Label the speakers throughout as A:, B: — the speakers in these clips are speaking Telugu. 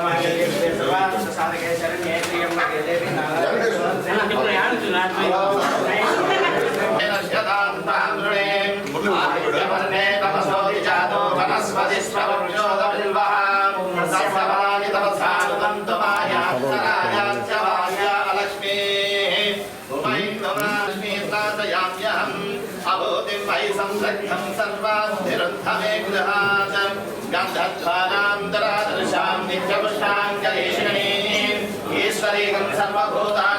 A: సర్వమంగళమాంగళ్యే సర్వార్థసాధకే శరణ్యే త్ర్యంబకే
B: सर्वभूतानां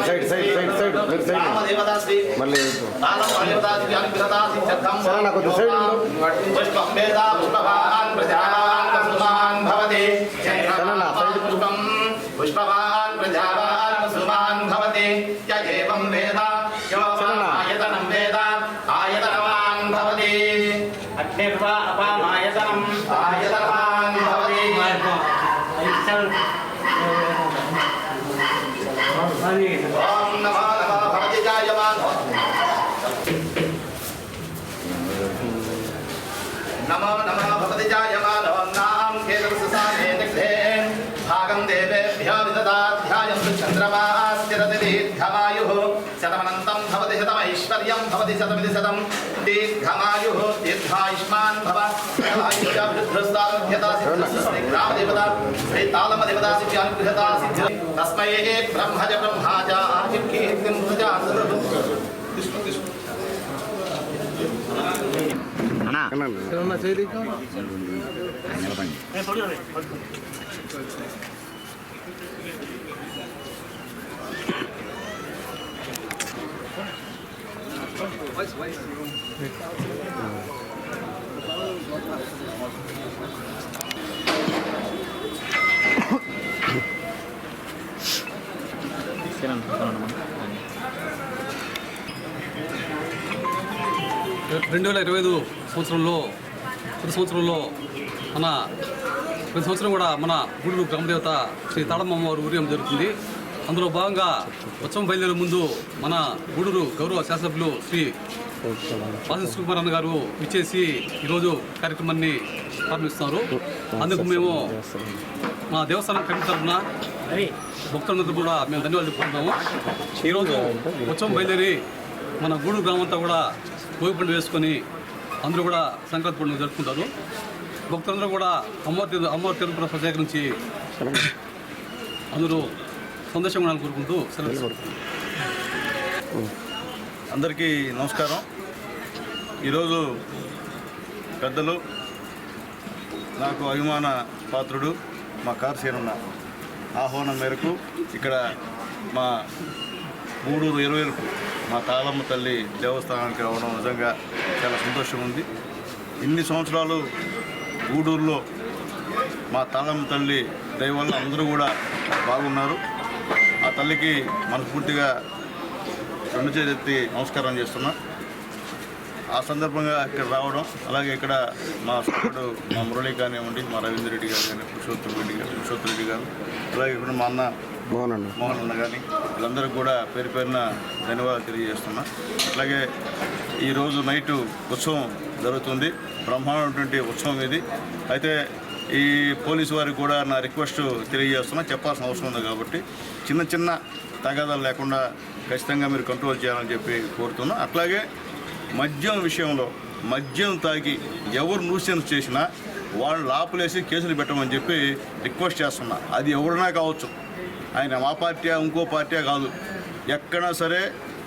C: మళ్ళీ
B: సరే
C: నాకు కొద్ది సైడ్ ఉండు.
B: పుష్పం వేదా పుష్పవాన్ ప్రజావాన్ వసుమాన్ భవతి
C: సరేనా, సైడ్
B: పుష్పం పుష్పవాన్ ప్రజావాన్ వసుమాన్ భవతి యజేవం వేద
C: సరేనా.
B: ఆయతనం వేద ఆయతనవాన్ భవతి
A: అగ్నిర్వా అపామాయతనం
B: ఆయతనవాన్ భవతి ఓం నమో విదదాధ్యాయం చంద్రమాస్తిరతి దీర్ఘమాయుః శతమనంతం భవతి శతమైశ్వర్యం భవతి శతమితి శతం దీర్ఘమాయుః దీర్ఘాయుష్మాన్ భవ ఆయుష్యాభివృద్ధిస్తారోగ్యతా శ్రీగ్రామదేవత శ్రీతాళమదేవతా సిద్ధ్యానుగృహతా సిద్ధి తస్మై బ్రహ్మజ బ్రహ్మాజ ఆయుర్కీర్తిం ప్రజా
D: రెండు వేల ఇరవై ఐదు సంవత్సరంలో ప్రతి సంవత్సరంలో మన ప్రతి సంవత్సరం కూడా మన గూడూరు గ్రామదేవత శ్రీ తాళమ్మ వారి ఊరియం జరుగుతుంది. అందులో భాగంగా ఉత్సవం బయలుదేరే ముందు మన గూడూరు గౌరవ శాసనసభ్యులు శ్రీ వాసన కుమార్ అన్న గారు ఇచ్చేసి ఈరోజు కార్యక్రమాన్ని ప్రారంభిస్తున్నారు. అందుకు మేము మా దేవస్థానం కమిటీ తరఫున భక్తులందరూ కూడా మేము ధన్యవాదాలు చెప్పుకుంటున్నాము. ఈరోజు ఉత్సవం బయలుదేరి మన గూడూరు గ్రామం అంతా కూడా భోగి పండుగ వేసుకొని అందరూ కూడా సంక్రాంతి పండుగ జరుపుకుంటారు. భక్తులందరూ కూడా అమ్మవారి తీర్థ- అమ్మవారి తిరుపతి ప్రత్యేకించి అందరూ సంతోషంగా ఉండాలని కోరుకుంటూ సెలవు
E: అందరికీ నమస్కారం. ఈరోజు పెద్దలు నాకు అభిమాన పాత్రుడు మా కార్సీనన్న ఆహ్వానం మేరకు ఇక్కడ మా మూడూరు ఇరవైలకు మా తాళమ్మ తల్లి దేవస్థానానికి రావడం నిజంగా చాలా సంతోషం ఉంది. ఇన్ని సంవత్సరాలు గూడూరులో మా తాళమ్మ తల్లి దయవల్ల అందరూ కూడా బాగున్నారు. ఆ తల్లికి మనస్ఫూర్తిగా రెండు చేతి నమస్కారం చేస్తున్నా. ఆ సందర్భంగా ఇక్కడ రావడం అలాగే ఇక్కడ మా సోదరుడు మా మురళి కానివ్వండి మా రవీంద్ర రెడ్డి గారు కానీ పురుషోత్తమ రెడ్డి గారు పురుషోత్తమ రెడ్డి గారు అలాగే ఇక్కడ మా అన్న
C: మోహన్ అన్న.
E: మోహన్ అన్న కానీ వీళ్ళందరికీ కూడా పేరు పేరున ధన్యవాదాలు తెలియజేస్తున్నా. అట్లాగే ఈరోజు నైటు ఉత్సవం జరుగుతుంది. బ్రహ్మాండమైనటువంటి ఉత్సవం ఇది. అయితే ఈ పోలీసు వారికి కూడా నా రిక్వెస్ట్ తెలియజేస్తున్నా. చెప్పాల్సిన అవసరం ఉంది కాబట్టి చిన్న చిన్న తగాదాలు లేకుండా ఖచ్చితంగా మీరు కంట్రోల్ చేయాలని చెప్పి కోరుతున్నాను అట్లాగే మద్యం విషయంలో మద్యం తాగి ఎవరు నూసెన్స్ చేసినా వాళ్ళని లాపులేసి కేసులు పెట్టమని చెప్పి రిక్వెస్ట్ చేస్తున్నా. అది ఎవరైనా కావచ్చు. ఆయన మా పార్టీ ఇంకో పార్టీ కాదు.
B: ఎక్కడా సరే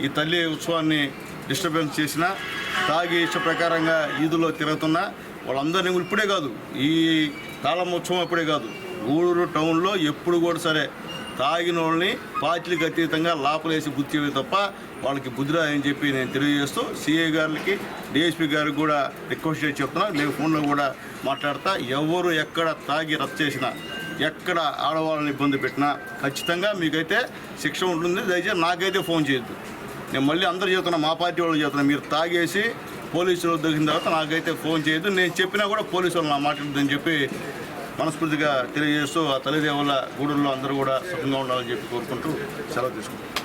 B: ఈ తల్లి ఉత్సవాన్ని డిస్టర్బెన్స్ చేసినా తాగి ఇష్ట ప్రకారంగా ఈదులో తిరుగుతున్నా వాళ్ళందరినీ ఇప్పుడే కాదు ఈ తాళం ఉత్సవం అప్పుడే కాదు. గూడూరు టౌన్లో ఎప్పుడు కూడా సరే తాగిన వాళ్ళని పార్టీలకు అతీతంగా లోపలేసి గుర్తివి తప్ప వాళ్ళకి బుద్ధిరా అని చెప్పి నేను తెలియజేస్తూ సీఏ గారికి డిఎస్పీ గారికి కూడా రిక్వెస్ట్ చేసి చెప్తున్నాను నేను ఫోన్లో కూడా మాట్లాడతా. ఎవరు ఎక్కడ తాగి రద్దు చేసినా ఎక్కడ ఆడవాళ్ళని ఇబ్బంది పెట్టినా ఖచ్చితంగా మీకైతే శిక్ష ఉంటుంది. దయచేసి నాకైతే ఫోన్ చేయొద్దు. నేను మళ్ళీ అందరు చెబుతున్నా మా పార్టీ వాళ్ళు చెబుతున్నా మీరు తాగేసి పోలీసులు దొరికిన తర్వాత నాకైతే ఫోన్ చేయదు నేను చెప్పినా కూడా పోలీసులు నా మాట్లాడదని చెప్పి మనస్ఫూర్తిగా తెలియజేస్తూ ఆ తల్లిదేవుల గూడుల్లో అందరూ కూడా సుఖంగా ఉండాలని చెప్పి కోరుకుంటూ సెలవు తీసుకుంటాం